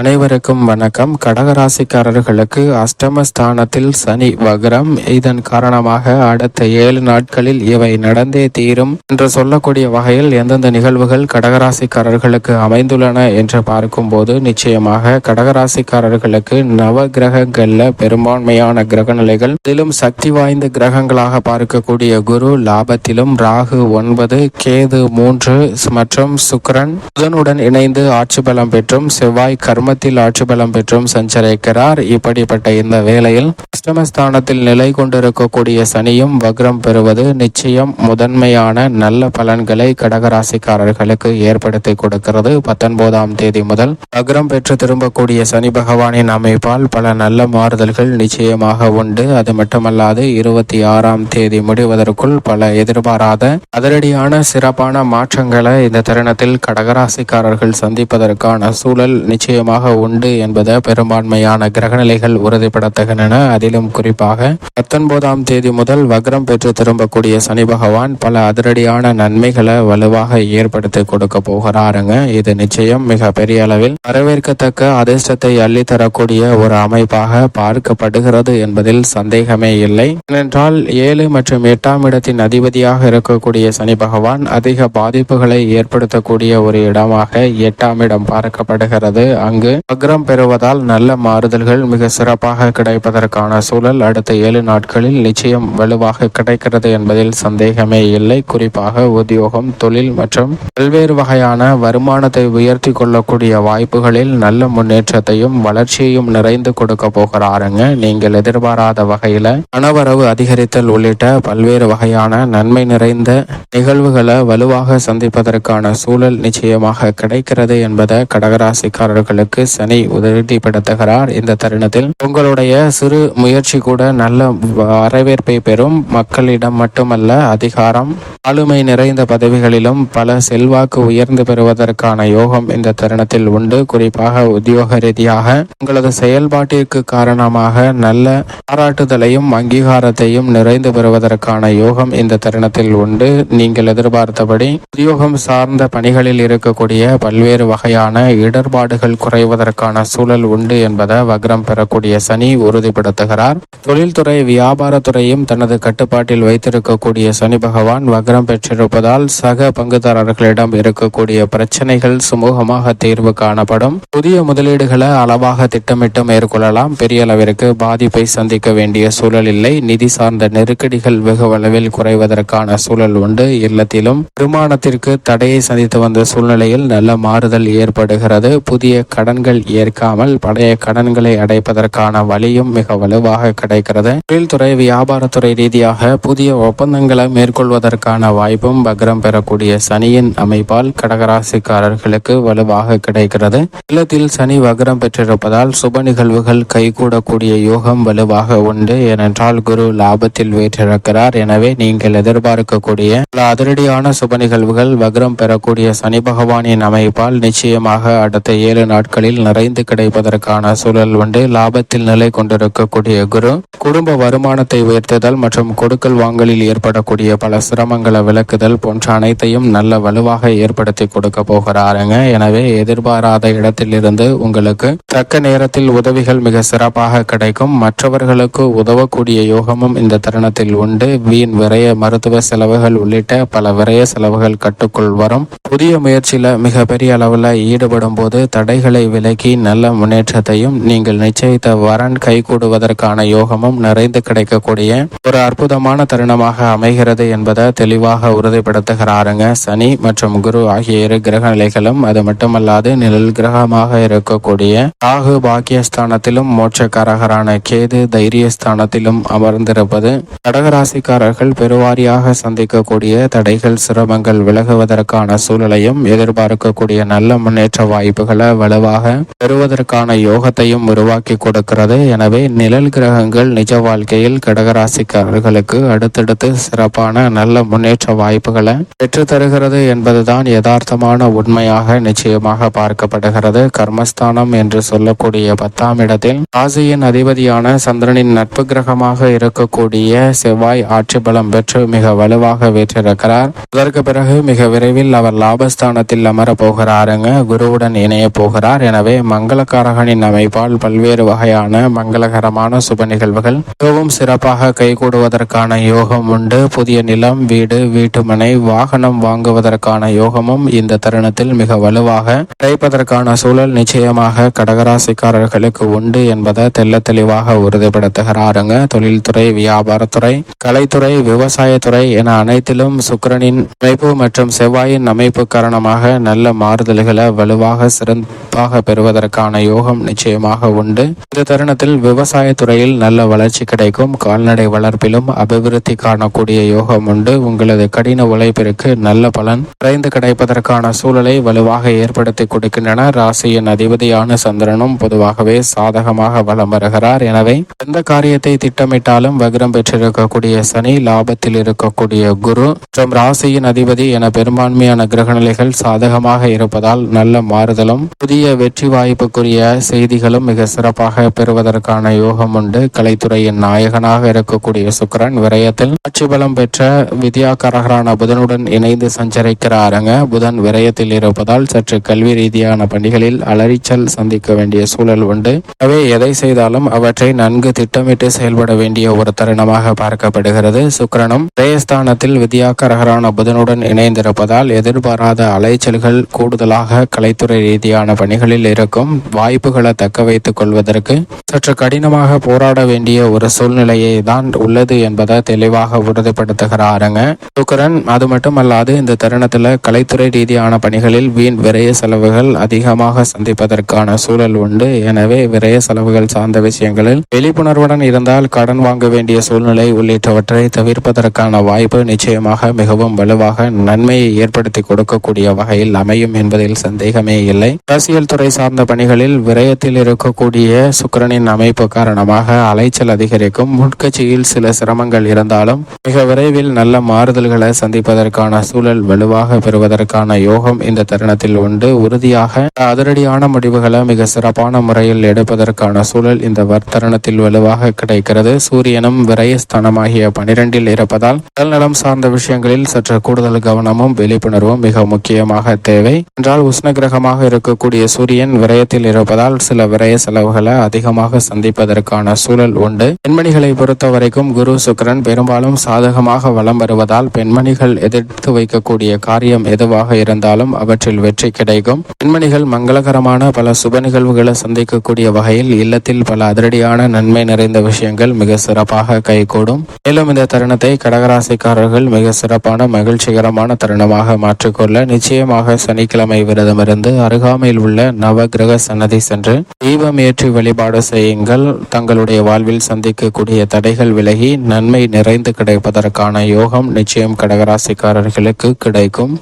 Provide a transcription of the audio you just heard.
அனைவருக்கும் வணக்கம். கடகராசிக்காரர்களுக்கு அஷ்டமஸ்தானத்தில் சனி வக்ரம். இதன் காரணமாக அடுத்த ஏழு நாட்களில் இவை நடந்தே தீரும் என்று சொல்லக்கூடிய வகையில் எந்தெந்த நிகழ்வுகள் கடகராசிக்காரர்களுக்கு அமைந்துள்ளன என்று பார்க்கும்போது நிச்சயமாக கடகராசிக்காரர்களுக்கு நவ கிரகங்கள்ல பெரும்பான்மையான கிரகநிலைகள். அதிலும் சக்தி வாய்ந்த கிரகங்களாக பார்க்கக்கூடிய குரு லாபத்திலும் ராகு ஒன்பது கேது மூன்று மற்றும் சுக்கரன். புதனுடன் இணைந்து ஆட்சி பலம் பெற்றும் செவ்வாய் கர்மத்தில் ஆட்சி பலம் பெற்றும் சஞ்சரிக்கிறார். இப்படிப்பட்ட இந்த வேளையில் அஷ்டமஸ்தானத்தில் நிலை கொண்டிருக்கக்கூடிய சனியும் வக்ரம் பெறுவது நிச்சயம் முதன்மையான நல்ல பலன்களை கடகராசிக்காரர்களுக்கு ஏற்படுத்தி கொடுக்கிறது. பத்தொன்பதாம் தேதி முதல் வக்ரம் பெற்று திரும்பக்கூடிய சனி பகவானின் அமைப்பால் பல நல்ல மாறுதல்கள் நிச்சயமாக உண்டு. அது மட்டுமல்லாது இருபத்தி ஆறாம் தேதி முடிவதற்குள் பல எதிர்பாராத அதிரடியான சிறப்பான மாற்றங்களை இந்த தருணத்தில் கடகராசிக்காரர்கள் சந்திப்பதற்கான சூழல் நிச்சயமாக உண்டு என்பதை பெரும்பான்மையான கிரகநிலைகள் உறுதிப்படுத்துகின்றன. அதிலும் குறிப்பாக பத்தொன்பதாம் தேதி முதல் வக்ரம் பெற்று திரும்பக்கூடிய சனி பகவான் பல அதிரடியான நன்மைகளை வலுவாக ஏற்படுத்தி கொடுக்க போகிறாருங்க. இது நிச்சயம் மிக பெரிய அளவில் வரவேற்கத்தக்க அதிர்ஷ்டத்தை அள்ளித்தரக்கூடிய ஒரு அமைப்பாக பார்க்கப்படுகிறது என்பதில் சந்தேகமே இல்லை. ஏனென்றால் ஏழு மற்றும் எட்டாம் இடத்தின் அதிபதியாக இருக்கக்கூடிய சனி பகவான் அதிக பாதிப்புகளை ஏற்படுத்தக்கூடிய ஒரு இடமாக எட்டாம் இடம் பார்க்கப்படுகிறது. அங்கு வக்ரம் பெறுவதால் நல்ல மாறுதல்கள் மிக சிறப்பாக கிடைப்பதற்கான சூழல் அடுத்த ஏழு நாட்களில் நிச்சயம் வலுவாக கிடைக்கிறது என்பதில் சந்தேகமே இல்லை. குறிப்பாக உத்தியோகம் தொழில் மற்றும் பல்வேறு வகையான வருமானத்தை உயர்த்தி கொள்ளக்கூடிய வாய்ப்புகளில் நல்ல முன்னேற்றத்தையும் வளர்ச்சியையும் நிறைந்து கொடுக்க போகிறாருங்க. நீங்கள் எதிர்பாராத வகையில பணவரவு அதிகரித்தல் உள்ளிட்ட பல்வேறு வகையான நன்மை நிறைந்த நிகழ்வுகளை வலுவாக சந்திப்பதற்கான சூழல் நிச்சயமாக கிடைக்கிறது என்பதை கடகராசிக்காரர்களுக்கு சனி உறுதிப்படுத்துகிறார் இந்த தருணத்தில் உங்களுடைய சிறு முயற்சி கூட நல்ல வரவேற்பை பெறும். மக்களிடம் மட்டுமல்ல அதிகாரம் ஆளுமை நிறைந்த பதவிகளிலும் பல செல்வாக்கு உயர்ந்து பெறுவதற்கான யோகம் இந்த தருணத்தில் உண்டு. குறிப்பாக உத்தியோக ரீதியாக உங்களது செயல்பாட்டிற்கு காரணமாக நல்ல பாராட்டுதலையும் அங்கீகாரத்தையும் நிறைந்து பெறுவதற்கான யோகம் இந்த தருணத்தில் உண்டு. நீங்கள் எதிர்பார்த்தபடி உத்தியோகம் சார்ந்த பணிகளில் இருக்கக்கூடிய பல்வேறு வகையான இடர்பாடுகள் குறைவதற்கான சூழல் உண்டு என்பதை வக்ரம் பெறக்கூடிய சனி உறுதிப்படுத்துகிறார். தொழில்துறை வியாபாரத்துறையும் தனது கட்டுப்பாட்டில் வைத்திருக்கக்கூடிய சனி பகவான் வக்ரம் பெற்றிருப்பதால் சக பங்குதாரர்களிடம் இருக்கக்கூடிய பிரச்சனைகள் சுமூகமாக தீர்வு காணப்படும். புதிய முதலீடுகளை அளவாக திட்டமிட்டு மேற்கொள்ளலாம். பெரிய அளவிற்கு பாதிப்பை சந்திக்க வேண்டிய சூழல் இல்லை. நிதி சார்ந்த நெருக்கடிகள் வெகு அளவில் குறைவதற்கான சூழல் உண்டு. இல்லத்திலும் வருமானத்திற்கு தடையை சந்தித்து வந்த சூழ்நிலையில் நல்ல மாறுதல் ஏற்படுகிறது. புதிய கடன் கடன்கள் ஏற்காமல் பழைய கடன்களை அடைப்பதற்கான வழியும் மிக வலுவாக கிடைக்கிறது. தொழில்துறை வியாபாரத்துறை ரீதியாக புதிய ஒப்பந்தங்களை மேற்கொள்வதற்கான வாய்ப்பும் பக்ரம் பெறக்கூடிய சனியின் அமைப்பால் கடகராசிக்காரர்களுக்கு வலுவாக கிடைக்கிறது. இல்லத்தில் சனி வக்ரம் பெற்றிருப்பதால் சுப நிகழ்வுகள் கைகூடக்கூடிய யோகம் வலுவாக உண்டு. ஏனென்றால் குரு லாபத்தில் வீற்றிருக்கிறார். எனவே நீங்கள் எதிர்பார்க்கக்கூடிய பல அதிரடியான சுப நிகழ்வுகள் வக்ரம் பெறக்கூடிய சனி பகவானின் அமைப்பால் நிச்சயமாக அடுத்த ஏழு நாட்கள் நாட்களில் நிறைந்து கிடைப்பதற்கான சூழல் உண்டு. லாபத்தில் நிலை கொண்டிருக்கக்கூடிய குரு குடும்ப வருமானத்தை உயர்த்துதல் மற்றும் கொடுக்கல் வாங்கலில் ஏற்படக்கூடிய பல சிரமங்களை விளக்குதல் போன்ற அனைத்தையும் நல்ல வலுவாக ஏற்படுத்தி கொடுக்க போகிறாருங்க. எனவே எதிர்பாராத இடத்திலிருந்து உங்களுக்கு தக்க நேரத்தில் உதவிகள் மிக சிறப்பாக கிடைக்கும். மற்றவர்களுக்கு உதவக்கூடிய யோகமும் இந்த தருணத்தில் உண்டு. வீண் விரைய மருத்துவ செலவுகள் உள்ளிட்ட பல விரைய செலவுகள் கட்டுக்குள் வரும். புதிய முயற்சியில மிகப்பெரிய அளவில் ஈடுபடும் போது தடைகளை விலக்கி நல்ல முன்னேற்றத்தையும் நீங்கள் நிச்சயித்த வரன் கைகூடுவதற்கான யோகமும் நிறைந்து கிடைக்கக்கூடிய ஒரு அற்புதமான தருணமாக அமைகிறது என்பதை தெளிவாக உறுதிப்படுத்துகிறாருங்க. சனி மற்றும் குரு ஆகிய இரு கிரக நிலைகளும் அது மட்டுமல்லாது நிழல் கிரகமாக இருக்கக்கூடிய ராகு பாக்கியஸ்தானத்திலும் மோட்சக்காரகரான கேது தைரியஸ்தானத்திலும் அமர்ந்திருப்பது கடகராசிக்காரர்கள் பெருவாரியாக சந்திக்கக்கூடிய தடைகள் சிரமங்கள் விலகுவதற்கான சூழலையும் எதிர்பார்க்கக்கூடிய நல்ல முன்னேற்ற வாய்ப்புகளை வலுவாக பெறுவதற்கான யோகத்தையும் உருவாக்கி கொடுக்கிறது. எனவே நிழல் கிரகங்கள் நிஜ வாழ்க்கையில் கடகராசிக்காரர்களுக்கு அடுத்தடுத்து சிறப்பான நல்ல முன்னேற்ற வாய்ப்புகளை பெற்று தருகிறது என்பதுதான் யதார்த்தமான உண்மையாக நிச்சயமாக பார்க்கப்படுகிறது. கர்மஸ்தானம் என்று சொல்லக்கூடிய பத்தாம் இடத்தில் ராசியின் அதிபதியான சந்திரனின் நட்பு கிரகமாக இருக்கக்கூடிய செவ்வாய் ஆட்சி பலம் பெற்று மிக வலுவாக வீற்றிருக்கிறார். அதற்கு பிறகு மிக விரைவில் அவர் லாபஸ்தானத்தில் அமர போகிறாருங்க. குருவுடன் இணைய போகிறார். வருகிறார் எனவே மங்களக்காரகனின் அமைப்பால் பல்வேறு வகையான மங்களகரமான சுப நிகழ்வுகள் மிகவும் சிறப்பாக கைகூடுவதற்கான யோகம் உண்டு. புதிய நிலம் வீடு வீட்டுமனை வாகனம் வாங்குவதற்கான யோகமும் இந்த தருணத்தில் மிக வலுவாக கிடைப்பதற்கான சூழல் நிச்சயமாக கடகராசிக்காரர்களுக்கு உண்டு என்பதை தெள்ள தெளிவாக உறுதிப்படுத்துகிறாருங்க. தொழில்துறை வியாபாரத்துறை கலைத்துறை விவசாயத்துறை என அனைத்திலும் சுக்கிரனின் அமைப்பு மற்றும் செவ்வாயின் அமைப்பு காரணமாக நல்ல மாறுதல்களை வலுவாக சிறப்பாக பெறுவதற்கான யோகம் நிச்சயமாக உண்டு. இந்த தருணத்தில் விவசாயத்துறையில் நல்ல வளர்ச்சி கிடைக்கும். கால்நடை வளர்ப்பிலும் அபிவிருத்தி காணக்கூடிய யோகம் உண்டு. உங்களது கடின உழைப்பிற்கு நல்ல பலன். விரைந்து கிடைப்பதற்கான சூழலை வலுவாக ஏற்படுத்தி கொடுக்கின்றன. ராசியின் அதிபதியான சந்திரனும் பொதுவாகவே சாதகமாக வலம் வருகிறார். எனவே எந்த காரியத்தை திட்டமிட்டாலும் வக்ரம் பெற்றிருக்கக்கூடிய சனி லாபத்தில் இருக்கக்கூடிய குரு மற்றும் ராசியின் அதிபதி என பெரும்பான்மையான கிரகநிலைகள் சாதகமாக இருப்பதால் நல்ல மாறுதலும் புதிய வெற்றி வாய்ப்புக்குரிய செய்திகளும் மிக சிறப்பாக பெறுவதற்கான யோகம் உண்டு கலைத்துறையின் நாயகனாக இருக்கக்கூடிய சுக்கரன் விரயத்தில் ஆட்சி பலம் பெற்ற வித்யாகரகரான புதனுடன் இணைந்து சஞ்சரிக்கிறாருங்க. புதன் விரயத்தில் இருப்பதால் சற்று கல்வி ரீதியான பணிகளில் அலறிச்சல் சந்திக்க வேண்டிய சூழல் உண்டு. எனவே எதை செய்தாலும் அவற்றை நன்கு திட்டமிட்டு செயல்பட வேண்டிய ஒரு தருணமாக பார்க்கப்படுகிறது. சுக்கிரனும் விரயஸ்தானத்தில் வித்யாகரகரான புதனுடன் இணைந்திருப்பதால் எதிர்பாராத அலைச்சல்கள் கூடுதலாக கலைத்துறை ரீதியான பணிகளில் இருக்கும் வாய்ப்புகளை தக்க வைத்துக் கொள்வதற்கு சற்று கடினமாக போராட வேண்டிய ஒரு சூழ்நிலையை தான் உள்ளது என்பதை தெளிவாக உறுதிப்படுத்துகிறாருங்க. சுக்கரன் அது மட்டுமல்லாது இந்த தருணத்தில் கலைத்துறை ரீதியான பணிகளில் வீண் விரைய செலவுகள் அதிகமாக சந்திப்பதற்கான சூழல் உண்டு. எனவே விரய செலவுகள் சார்ந்த விஷயங்களில் விழிப்புணர்வுடன் இருந்தால் கடன் வாங்க வேண்டிய சூழ்நிலை உள்ளிட்டவற்றை தவிர்ப்பதற்கான வாய்ப்பு நிச்சயமாக மிகவும் வலுவாக நன்மையை ஏற்படுத்தி கொடுக்கக்கூடிய வகையில் அமையும் என்பதில் சந்தேகமே இல்லை. அரசியல் துறை சார்ந்த பணிகளில் விரயத்தில் இருக்கக்கூடிய சுக்கிரனின் அமைப்பு காரணமாக அலைச்சல் அதிகரிக்கும். உட்கட்சியில் சில சிரமங்கள் இருந்தாலும் மிக விரைவில் நல்ல மாறுதல்களை சந்திப்பதற்கான சூழல் வலுவாக பெறுவதற்கான யோகம் இந்த தருணத்தில் உண்டு. உறுதியாக அதிரடியான முடிவுகளை மிக சிறப்பான முறையில் எடுப்பதற்கான சூழல் இந்த வர்த்தருணத்தில் வலுவாக கிடைக்கிறது. சூரியனும் விரயஸ்தானமாகிய பனிரெண்டில் இருப்பதால் உடல்நலம் சார்ந்த விஷயங்களில் சற்று கூடுதல் கவனமும் விழிப்புணர்வும் மிக முக்கியமாக தேவை. என்றால் உஷ்ண கிரகமாக இருக்கக்கூடிய சூரியன் விரயத்தில் இருப்பதால் சில விரய செலவுகளை அதிகமாக சந்திப்பதற்கான சூழல் உண்டு. பெண்மணிகளை பொறுத்த வரைக்கும் குரு சுக்கரன் பெரும்பாலும் சாதகமாக வலம் வருவதால் பெண்மணிகள் எதிர்த்து வைக்கக்கூடிய காரியம் எதுவாக இருந்தாலும் அவற்றில் வெற்றி கிடைக்கும். பெண்மணிகள் மங்களகரமான பல சுப நிகழ்வுகளை சந்திக்கக்கூடிய வகையில் இல்லத்தில் பல அதிரடியான நன்மை நிறைந்த விஷயங்கள் மிக சிறப்பாக கைகூடும். மேலும் இந்த தருணத்தை கடகராசிக்காரர்கள் மிக சிறப்பான மகிழ்ச்சிகரமான தருணமாக மாற்றிக்கொள்ள நிச்சயமாக சனிக்கிழமை விரதமிருந்து அருகாமையில் உள்ள நவகிரக சன்னதி சென்று தீபம் ஏற்றி வழிபாடு செய்யுங்கள். தங்களுடைய வாழ்வில் சந்திக்கக்கூடிய தடைகள் விலகி நன்மை நிறைந்து கிடைப்பதற்கான யோகம் நிச்சயம் கடகராசிக்காரர்களுக்கு கிடைக்கும்.